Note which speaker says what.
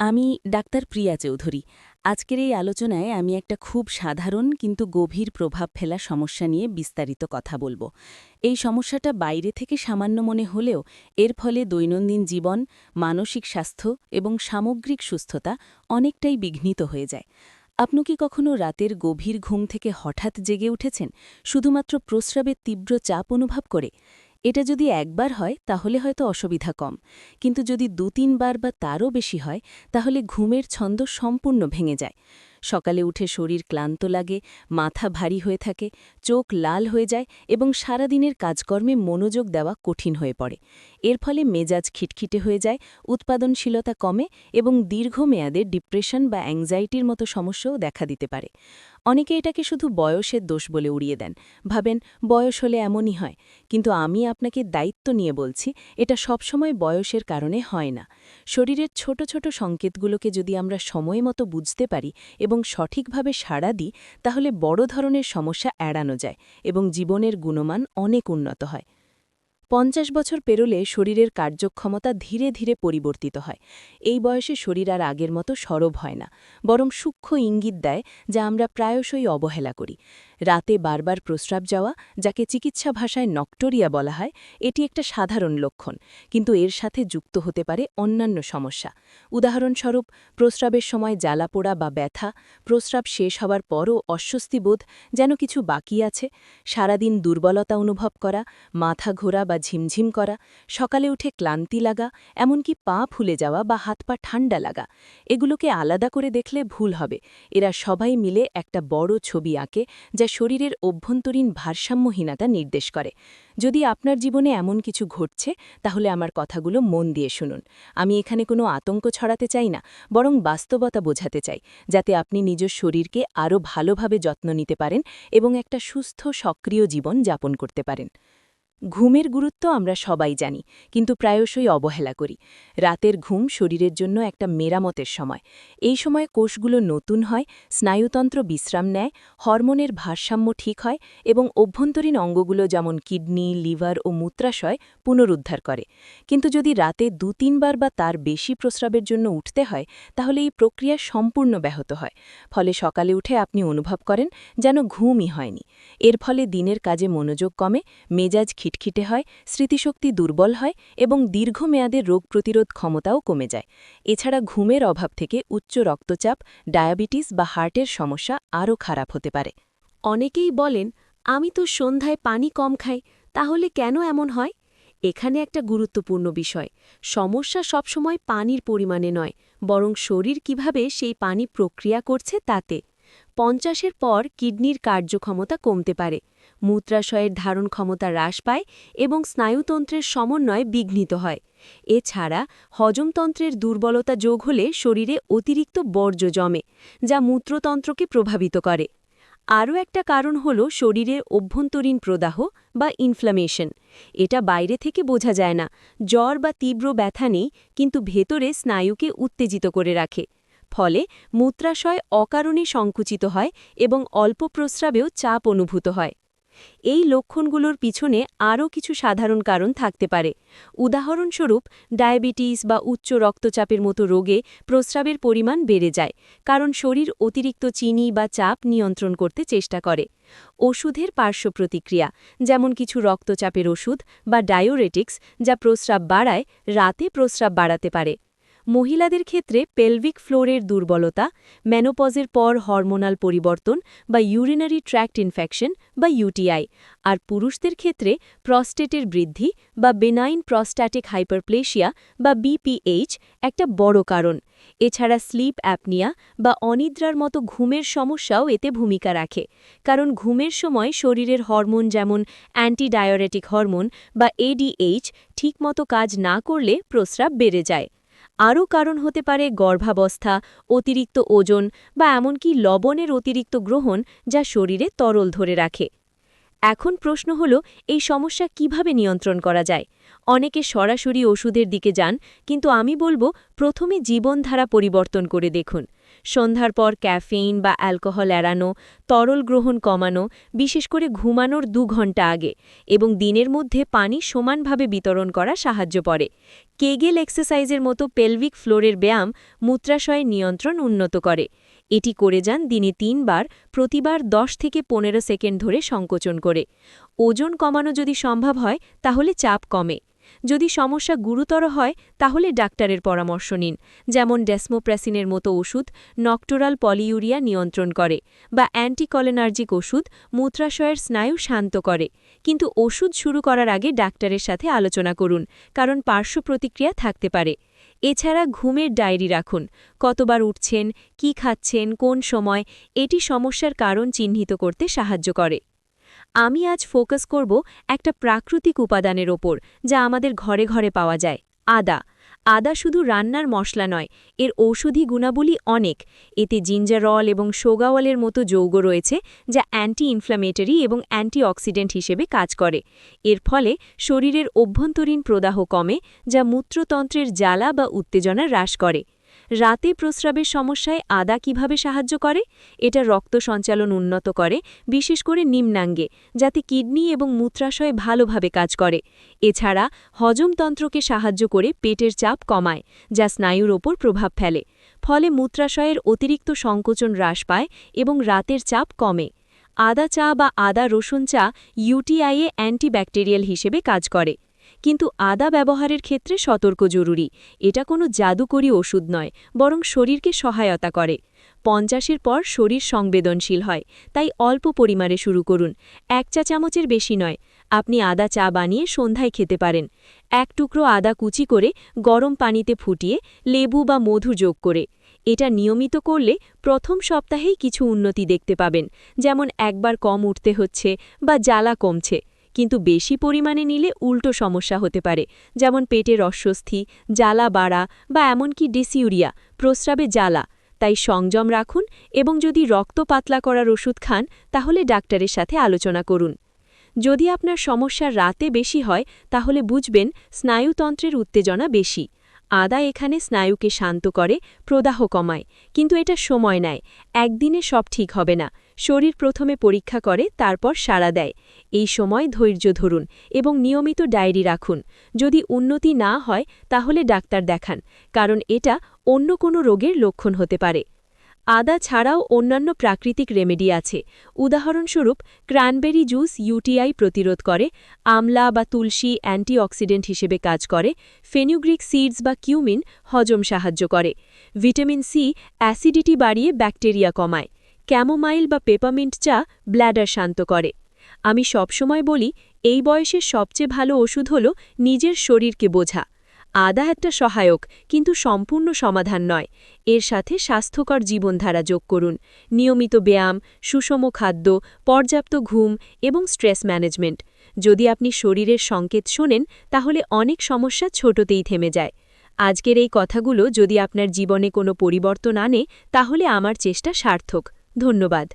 Speaker 1: আমি ডাক্তার প্রিয়া চৌধুরী। আজকের এই আলোচনায় আমি একটা খুব সাধারণ কিন্তু গভীর প্রভাব ফেলা সমস্যা নিয়ে বিস্তারিত কথা বলব। এই সমস্যাটা বাইরে থেকে সামান্য মনে হলেও এর ফলে দৈনন্দিন জীবন, মানসিক স্বাস্থ্য এবং সামগ্রিক সুস্থতা অনেকটাই বিঘ্নিত হয়ে যায়। আপনি কি কখনো রাতের গভীর ঘুম থেকে হঠাৎ জেগে উঠেছেন? শুধুমাত্র প্রস্রাবের তীব্র চাপ অনুভব করে? এটা যদি একবার হয়, তাহলে হয়তো অসুবিধা কম। কিন্তু যদি দু তিনবার বা তারও বেশি হয়, তাহলে ঘুমের ছন্দ সম্পূর্ণ ভেঙে যায়। সকালে উঠে শরীর ক্লান্ত লাগে, মাথা ভারী হয়ে থাকে, চোখ লাল হয়ে যায় এবং সারাদিনের কাজকর্মে মনোযোগ দেওয়া কঠিন হয়ে পড়ে। এর ফলে মেজাজ খিটখিটে হয়ে যায়, উৎপাদনশীলতা কমে এবং দীর্ঘমেয়াদে ডিপ্রেশন বা অ্যাংজাইটির মতো সমস্যাও দেখা দিতে পারে। অনেকে এটাকে শুধু বয়সের দোষ বলে উড়িয়ে দেন। ভাবেন, বয়স হলে এমনই হয়। কিন্তু আমি আপনাকে দায়িত্ব নিয়ে বলছি, এটা সবসময় বয়সের কারণে হয় না। শরীরের ছোট ছোট সংকেতগুলোকে যদি আমরা সময় মতো বুঝতে পারি এবং সঠিকভাবে সাড়া দিই, তাহলে বড় ধরনের সমস্যা এড়ানো যায় এবং জীবনের গুণমান অনেক উন্নত হয়। পঞ্চাশ বছর পেরোলে শরীরের কার্যক্ষমতা ধীরে ধীরে পরিবর্তিত হয়। এই বয়সে শরীর আর আগের মতো সরব হয় না, বরং সূক্ষ্ম ইঙ্গিত দেয় যা আমরা প্রায়শই অবহেলা করি। রাতে বারবার প্রস্রাব যাওয়া, যাকে চিকিৎসা ভাষায় নকটোরিয়া বলা হয়, এটি একটা সাধারণ লক্ষণ, কিন্তু এর সাথে যুক্ত হতে পারে অন্যান্য সমস্যা। উদাহরণস্বরূপ, প্রস্রাবের সময় জ্বালাপোড়া বা ব্যথা, প্রস্রাব শেষ হওয়ার পরও অস্বস্তিবোধ যেন কিছু বাকি আছে, সারাদিন দুর্বলতা অনুভব করা, মাথা ঘোরা বা ঝিমঝিম করা, সকালে উঠে ক্লান্তি লাগা, এমনকি পা ফুলে যাওয়া বা হাত পা ঠান্ডা লাগা, এগুলোকে আলাদা করে দেখলে ভুল হবে। এরা সবাই মিলে একটা বড় ছবি আঁকে যা শরীরের অভ্যন্তরীণ ভারসাম্যহীনতা নির্দেশ করে। যদি আপনার জীবনে এমন কিছু ঘটছে, তাহলে আমার কথাগুলো মন দিয়ে শুনুন। আমি এখানে কোনো আতঙ্ক ছড়াতে চাই না, বরং বাস্তবতা বোঝাতে চাই, যাতে আপনি নিজ শরীরকে আরও ভালোভাবে যত্ন নিতে পারেন এবং একটা সুস্থ, সক্রিয় জীবন যাপন করতে পারেন। ঘুমের গুরুত্ব আমরা সবাই জানি, কিন্তু প্রায়শই অবহেলা করি। রাতের ঘুম শরীরের জন্য একটা মেরামতের সময়। এই সময় কোষগুলো নতুন হয়, স্নায়ুতন্ত্র বিশ্রাম নেয়, হরমোনের ভারসাম্য ঠিক হয় এবং অভ্যন্তরীণ অঙ্গগুলো যেমন কিডনি, লিভার ও মূত্রাশয় পুনরুদ্ধার করে। কিন্তু যদি রাতে দু, তিনবার বা তার বেশি প্রস্রাবের জন্য উঠতে হয়, তাহলে এই প্রক্রিয়া সম্পূর্ণ ব্যাহত হয়। ফলে সকালে উঠে আপনি অনুভব করেন যেন ঘুমই হয়নি। এর ফলে দিনের কাজে মনোযোগ কমে, মেজাজ খিটখিটে হয়, স্মৃতিশক্তি দুর্বল হয় এবং দীর্ঘমেয়াদের রোগ প্রতিরোধ ক্ষমতাও কমে যায়। এছাড়া ঘুমের অভাব থেকে উচ্চ রক্তচাপ, ডায়াবেটিস বা হার্টের সমস্যা আরও খারাপ হতে পারে।
Speaker 2: অনেকেই বলেন, আমি তো সন্ধ্যায় পানি কম খাই, তাহলে কেন এমন হয়? এখানে একটা গুরুত্বপূর্ণ বিষয়, সমস্যা সবসময় পানির পরিমাণে নয়, বরং শরীর কীভাবে সেই পানি প্রক্রিয়া করছে তাতে। পঞ্চাশের পর কিডনির কার্যক্ষমতা কমতে পারে মূত্রাশয়ের ধারণ ক্ষমতা হ্রাস পায় এবং স্নায়ুতন্ত্রের সমন্বয় বিঘ্নিত হয়। এছাড়া হজমতন্ত্রের দুর্বলতা যোগ হলে শরীরে অতিরিক্ত বর্জ্য জমে, যা মূত্রতন্ত্রকে প্রভাবিত করে। আরও একটা কারণ হল শরীরের অভ্যন্তরীণ প্রদাহ বা ইনফ্লামেশন এটা বাইরে থেকে বোঝা যায় না। জ্বর বা তীব্র ব্যথা নেই, কিন্তু ভেতরে স্নায়ুকে উত্তেজিত করে রাখে। ফলে মূত্রাশয় অকারণে সংকুচিত হয় এবং অল্প প্রস্রাবেও চাপ অনুভূত হয়। এই লক্ষণগুলোর পিছনে আরও কিছু সাধারণ কারণ থাকতে পারে। উদাহরণস্বরূপ, ডায়াবেটিস বা উচ্চ রক্তচাপের মতো রোগে প্রস্রাবের পরিমাণ বেড়ে যায়, কারণ শরীর অতিরিক্ত চিনি বা চাপ নিয়ন্ত্রণ করতে চেষ্টা করে। ওষুধের পার্শ্ব প্রতিক্রিয়া, যেমন কিছু রক্তচাপের ওষুধ বা ডায়োরেটিক্স যা প্রস্রাব বাড়ায়, রাতে প্রস্রাব বাড়াতে পারে। মহিলাদের ক্ষেত্রে পেলভিক ফ্লোরের দুর্বলতা ম্যানোপজের পর হরমোনাল পরিবর্তন বা ইউরিনারি ট্র্যাক্ট ইনফেকশন বা ইউটিআই আর পুরুষদের ক্ষেত্রে প্রস্টেটের বৃদ্ধি বা বেনাইন প্রস্ট্যাটিক হাইপারপ্লেশিয়া বা বিপিএইচ একটা বড় কারণ। এছাড়া স্লিপ অ্যাপনিয়া বা অনিদ্রার মতো ঘুমের সমস্যাও এতে ভূমিকা রাখে, কারণ ঘুমের সময় শরীরের হরমোন যেমন অ্যান্টিডায়োরেটিক হরমোন বা এডিএইচ ঠিকমতো কাজ না করলে প্রস্রাব বেড়ে যায়। আরও কারণ হতে পারে গর্ভাবস্থা, অতিরিক্ত ওজন বা এমনকি লবণের অতিরিক্ত গ্রহণ যা শরীরে তরল ধরে রাখে। এখন প্রশ্ন হল, এই সমস্যা কীভাবে নিয়ন্ত্রণ করা যায়? অনেকে সরাসরি ওষুধের দিকে যান, কিন্তু আমি বলব প্রথমে জীবনধারা পরিবর্তন করে দেখুন। সন্ধ্যার পর ক্যাফেইন বা অ্যালকোহল এড়ানো, তরল গ্রহণ কমানো, বিশেষ করে ঘুমানোর দু ঘণ্টা আগে এবং দিনের মধ্যে পানি সমানভাবে বিতরণ করা সাহায্য করে। কেগেল এক্সারসাইজের মতো পেলভিক ফ্লোরের ব্যায়াম মূত্রাশয়ের নিয়ন্ত্রণ উন্নত করে। এটি করে যান দিনে তিনবার, প্রতিবার 10 থেকে পনেরো সেকেন্ড ধরে সংকোচন করে। ওজন কমানো যদি সম্ভব হয়, তাহলে চাপ কমে। যদি সমস্যা গুরুতর হয়, তাহলে ডাক্তারের পরামর্শ নিন, যেমন ডেসমোপ্রেসিনের মতো ওষুধ নক্টোরাল পলিউরিয়া নিয়ন্ত্রণ করে বা অ্যান্টিকলেনার্জিক ওষুধ মূত্রাশয়ের স্নায়ু শান্ত করে। কিন্তু ওষুধ শুরু করার আগে ডাক্তারের সাথে আলোচনা করুন, কারণ পার্শ্ব প্রতিক্রিয়া থাকতে পারে। এছাড়া ঘুমের ডায়েরি রাখুন, কতবার উঠছেন, কি খাচ্ছেন, কোন সময়, এটি সমস্যার কারণ চিহ্নিত করতে সাহায্য করে। আমি আজ ফোকাস করব একটা প্রাকৃতিক উপাদানের ওপর, যা আমাদের ঘরে ঘরে পাওয়া যায়, আদা। আদা শুধু রান্নার মশলা নয়, এর ঔষধি গুণাবলী অনেক। এতে জিঞ্জারল এবং সোগাওয়ালের মতো যৌগ রয়েছে, যা অ্যান্টি ইনফ্ল্যামেটরি এবং অ্যান্টিঅক্সিডেন্ট হিসেবে কাজ করে। এর ফলে শরীরের অভ্যন্তরীণ প্রদাহ কমে, যা মূত্রতন্ত্রের জ্বালা বা উত্তেজনা হ্রাস করে। রাতে প্রস্রাবের সমস্যায় আদা কীভাবে সাহায্য করে? এটা রক্ত সঞ্চালন উন্নত করে, বিশেষ করে নিম্নাঙ্গে, যাতে কিডনি এবং মূত্রাশয় ভালোভাবে কাজ করে। এছাড়া হজমতন্ত্রকে সাহায্য করে পেটের চাপ কমায়, যা স্নায়ুর ওপর প্রভাব ফেলে। ফলে মূত্রাশয়ের অতিরিক্ত সংকোচন হ্রাস পায় এবং রাতের চাপ কমে। আদা চা বা আদা রসুন চা ইউটিআইয়ে অ্যান্টিব্যাকটেরিয়াল হিসেবে কাজ করে। কিন্তু আদা ব্যবহারের ক্ষেত্রে সতর্ক জরুরি। এটা কোনো জাদুকরী ওষুধ নয়, বরং শরীরকে সহায়তা করে। পঞ্চাশের পর শরীর সংবেদনশীল হয়, তাই অল্প পরিমাণে শুরু করুন। এক চা চামচের বেশি নয়, আপনি আদা চা বানিয়ে সন্ধ্যায় খেতে পারেন। এক টুকরো আদা কুচি করে গরম পানিতে ফুটিয়ে লেবু বা মধু যোগ করে। এটা নিয়মিত করলে প্রথম সপ্তাহেই কিছু উন্নতি দেখতে পাবেন, যেমন একবার কম উঠতে হচ্ছে বা জ্বালা কমছে। কিন্তু বেশি পরিমাণে নিলে উল্টো সমস্যা হতে পারে, যেমন পেটের অস্বস্তি, জ্বালা বাড়া বা এমনকি ডিসিউরিয়া প্রস্রাবে জ্বালা। তাই সংযম রাখুন এবং যদি রক্ত পাতলা করার ওষুধ খান, তাহলে ডাক্তারের সাথে আলোচনা করুন। যদি আপনার সমস্যা রাতে বেশি হয়, তাহলে বুঝবেন স্নায়ুতন্ত্রের উত্তেজনা বেশি। আদা এখানে স্নায়ুকে শান্ত করে, প্রদাহ কমায়, কিন্তু এটা সময় নেয়, একদিনে সব ঠিক হবে না। শরীর প্রথমে পরীক্ষা করে, তারপর সাড়া দেয়। এই সময় ধৈর্য ধরুন এবং নিয়মিত ডায়েরি রাখুন। যদি উন্নতি না হয়, তাহলে ডাক্তার দেখান, কারণ এটা অন্য কোনো রোগের লক্ষণ হতে পারে। আদা ছাড়াও অন্যান্য প্রাকৃতিক রেমেডি আছে। উদাহরণস্বরূপ, ক্র্যানবেরি জুস ইউটিআই প্রতিরোধ করে, আমলা বা তুলসী অ্যান্টিঅক্সিডেন্ট হিসেবে কাজ করে, ফেনুগ্রিক সিডস বা কিউমিন হজম সাহায্য করে। ভিটামিন সি অ্যাসিডিটি বাড়িয়ে ব্যাকটেরিয়া কমায়। ক্যামোমাইল বা পেপামিন্ট চা ব্ল্যাডার শান্ত করে। আমি সবসময় বলি, এই বয়সের সবচেয়ে ভালো ওষুধ হল নিজের শরীরকে বোঝা। আদা একটা সহায়ক, কিন্তু সম্পূর্ণ সমাধান নয়। এর সাথে স্বাস্থ্যকর জীবনধারা যোগ করুন। নিয়মিত ব্যায়াম, সুষম খাদ্য, পর্যাপ্ত ঘুম এবং স্ট্রেস ম্যানেজমেন্ট। যদি আপনি শরীরের সংকেত শোনেন, তাহলে অনেক সমস্যা ছোটতেই থেমে যায়। আজকের এই কথাগুলো যদি আপনার জীবনে কোনো পরিবর্তন আনে, তাহলে আমার চেষ্টা সার্থক। ধন্যবাদ।